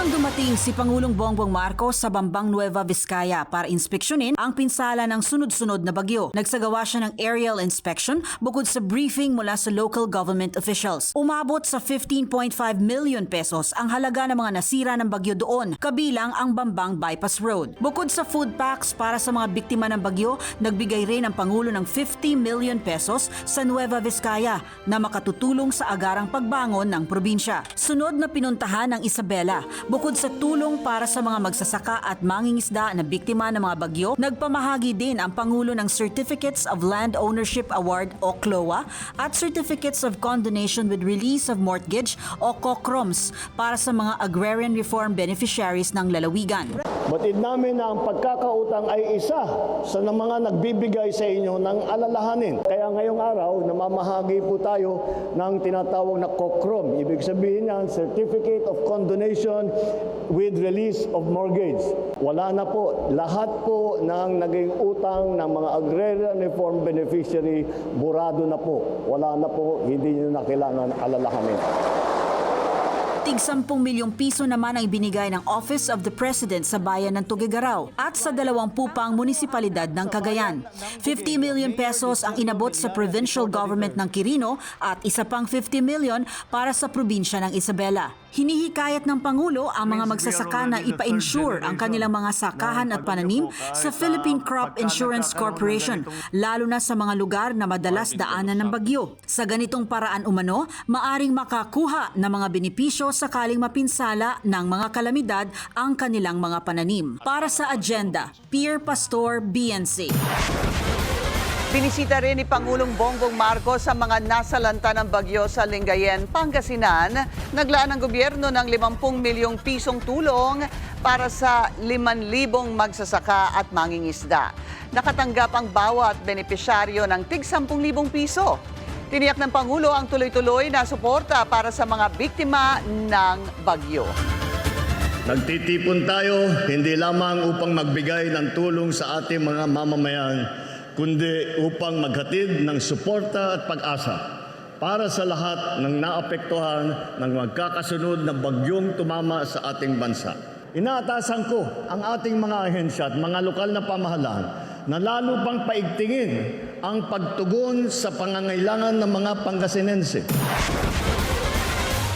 Maagang dumating si Pangulong Bongbong Marcos sa Bambang Nueva Vizcaya para inspeksyonin ang pinsala ng sunod-sunod na bagyo. Nagsagawa siya ng aerial inspection bukod sa briefing mula sa local government officials. Umabot sa 15.5 million pesos ang halaga ng mga nasira ng bagyo doon, kabilang ang Bambang Bypass Road. Bukod sa food packs para sa mga biktima ng bagyo, nagbigay rin ang Pangulo ng 50 million pesos sa Nueva Vizcaya na makatutulong sa agarang pagbangon ng probinsya. Sunod na pinuntahan ng Isabela, bukod sa tulong para sa mga magsasaka at mangingisda na biktima ng mga bagyo, nagpamahagi din ang Pangulo ng Certificates of Land Ownership Award o CLOA at Certificates of Condonation with Release of Mortgage o COCROMS para sa mga agrarian reform beneficiaries ng lalawigan. Batid namin na ang pagkakautang ay isa sa mga nagbibigay sa inyo ng alalahanin. Kaya ngayong araw, namamahagi po tayo ng tinatawag na COCROM. Ibig sabihin yan, Certificate of Condonation with Release of Mortgage. Wala na po. Lahat po ng naging utang ng mga agrarian reform beneficiary, burado na po. Wala na po, hindi nyo na kailangan alalahanin. Tig 10 milyong piso naman ang ibinigay ng Office of the President sa bayan ng Tugigaraw at sa dalawang pupang munisipalidad ng Cagayan. 50 million pesos ang inabot sa provincial government ng Quirino at isa pang 50 million para sa probinsya ng Isabela. Hinihikayat ng Pangulo ang mga magsasaka na ipa-insure ang kanilang mga sakahan at pananim sa Philippine Crop Insurance Corporation, lalo na sa mga lugar na madalas daanan ng bagyo. Sa ganitong paraan umano, maaring makakuha ng mga benepisyo sakaling mapinsala ng mga kalamidad ang kanilang mga pananim. Para sa agenda, Pierre Pastor, BNC. Binisita rin ni Pangulong Bongbong Marcos sa mga nasalanta ng bagyo sa Lingayen, Pangasinan. Naglaan ng gobyerno ng 50 milyong pisong tulong para sa 5,000 magsasaka at mangingisda. Nakatanggap ang bawat benepisyaryo ng tig 10,000 piso. Tiniyak ng Pangulo ang tuloy-tuloy na suporta para sa mga biktima ng bagyo. Nagtitipon tayo hindi lamang upang magbigay ng tulong sa ating mga mamamayan, kundi upang maghatid ng suporta at pag-asa para sa lahat ng naapektuhan ng magkakasunod na bagyong tumama sa ating bansa. Inaatasan ko ang ating mga ahensya at mga lokal na pamahalaan na lalo pang paigtingin ang pagtugon sa pangangailangan ng mga Pangasinense.